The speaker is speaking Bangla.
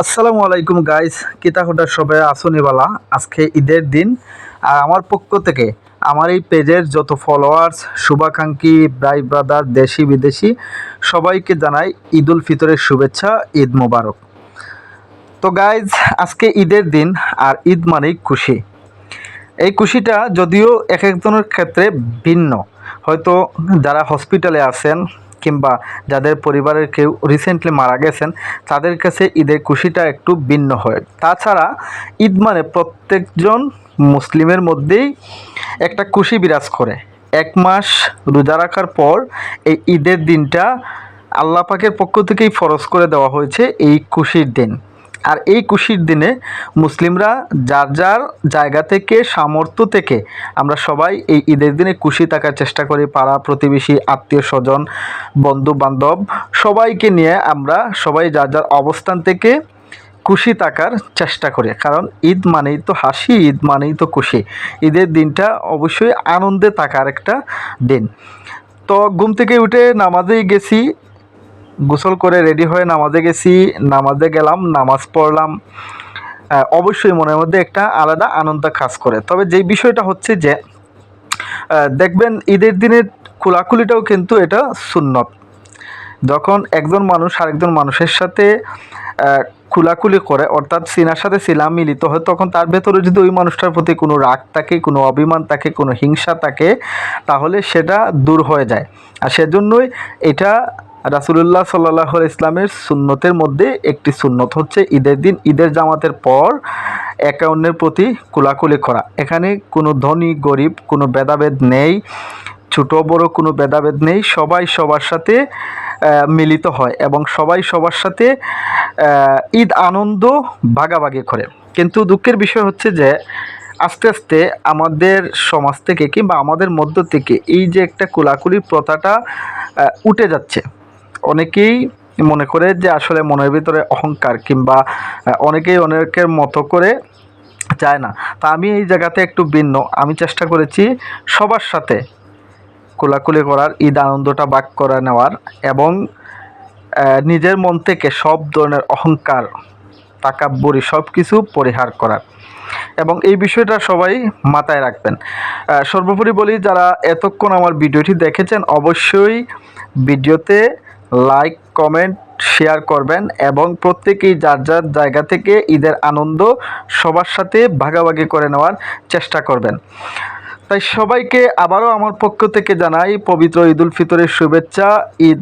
আসসালামু আলাইকুম গাইস কিতাহুটার সবাই আসনিবালা আজকে ঈদের দিন। আর আমার পক্ষ থেকে আমার এই পেজের যত ফলোয়ার্স শুভাকাঙ্ক্ষী, ভাই ব্রাদার দেশি, বিদেশি, সবাইকে জানাই ঈদ উল ফিতরের শুভেচ্ছা, ঈদ মোবারক। তো গাইজ আজকে ঈদের দিন আর ঈদ মানেই খুশি। এই খুশিটা যদিও এক একজনের ক্ষেত্রে ভিন্ন। হয়তো যারা হসপিটালে আছেন কিংবা যাদের পরিবারের কেউ রিসেন্টলি মারা গেছেন, তাদের কাছে ঈদের খুশিটা একটু ভিন্ন হয়। তাছাড়া ঈদ মানে প্রত্যেকজন মুসলিমের মধ্যেই একটা খুশি বিরাজ করে। এক মাস রোজা রাখার পর এই ঈদের দিনটা আল্লাহ পাকের পক্ষ থেকেই ফরজ করে দেওয়া হয়েছে এই খুশির দিন। আর এই খুশির দিনে মুসলিমরা যার যার জায়গা থেকে, সামর্থ্য থেকে আমরা সবাই এই ঈদের দিনে খুশি থাকার চেষ্টা করি। পাড়া প্রতিবেশী, আত্মীয় স্বজন বন্ধু বান্ধব সবাইকে নিয়ে আমরা সবাই যার যার অবস্থান থেকে খুশি থাকার চেষ্টা করি। কারণ ঈদ মানেই তো হাসি, ঈদ মানেই তো খুশি। ঈদের দিনটা অবশ্যই আনন্দে থাকার একটা দিন। তো ঘুম থেকে উঠে নামাজেই গেছি। গোসল করে রেডি হয়ে নামাজে গেছি, নামাজে গেলাম, নামাজ পড়লাম। অবশ্যই মনের মধ্যে একটা আলাদা আনন্দ কাজ করে। তবে যেই বিষয়টা হচ্ছে যে দেখবেন ঈদের দিনের খোলাখুলিটাও কিন্তু এটা সুন্নত। যখন একজন মানুষ আরেকজন মানুষের সাথে খোলাখুলি করে, অর্থাৎ সিনার সাথে সিলা মিলিত হয়, তখন তার ভেতরে যদি ওই মানুষটার প্রতি কোনো রাগ থাকে, কোনো অভিমান থাকে, কোনো হিংসা থাকে, তাহলে সেটা দূর হয়ে যায়। আর সেজন্যই এটা রাসুলুল্লাহ সাল্লাহ ইসলামের সুন্নতের মধ্যে একটি সুন্নত হচ্ছে ঈদের দিন, ঈদের জামাতের পর একে অন্যের প্রতি কোলাকুলি করা। এখানে কোনো ধনী, গরিব, কোনো ভেদাভেদ নেই, ছোট, বড় কোনো ভেদাভেদ নেই, সবাই সবার সাথে মিলিত হয় এবং সবাই সবার সাথে ঈদ আনন্দ ভাগাভাগি করে। কিন্তু দুঃখের বিষয় হচ্ছে যে, আস্তে আস্তে আমাদের সমাজ থেকে কিংবা আমাদের মধ্য থেকে এই যে একটা কোলাকুলির প্রথাটা উঠে যাচ্ছে। অনেকেই মনে করে যে আসলে মনের ভিতরে অহংকার কিংবা অনেকেই অনেকের মতো করে চায় না। তা আমি এই জায়গাতে একটু ভিন্ন। আমি চেষ্টা করেছি সবার সাথে কোলাকুলি করার, ঈদ আনন্দটা বাক করে নেওয়ার এবং নিজের মন থেকে সব ধরনের অহংকার, তাকাব্বরি সব কিছু পরিহার করার এবং এই বিষয়টা সবাই মাথায় রাখবেন। সর্বোপরি বলি, যারা এতক্ষণ আমার ভিডিওটি দেখেছেন, অবশ্যই ভিডিওতে লাইক, কমেন্ট, শেয়ার করবেন এবং প্রত্যেকেই যার যার জায়গা থেকে ঈদের আনন্দ সবার সাথে ভাগাভাগি করে নেওয়ার চেষ্টা করবেন। তাই সবাইকে আবারও আমার পক্ষ থেকে জানাই পবিত্র ঈদুল ফিতরের শুভেচ্ছা, ঈদ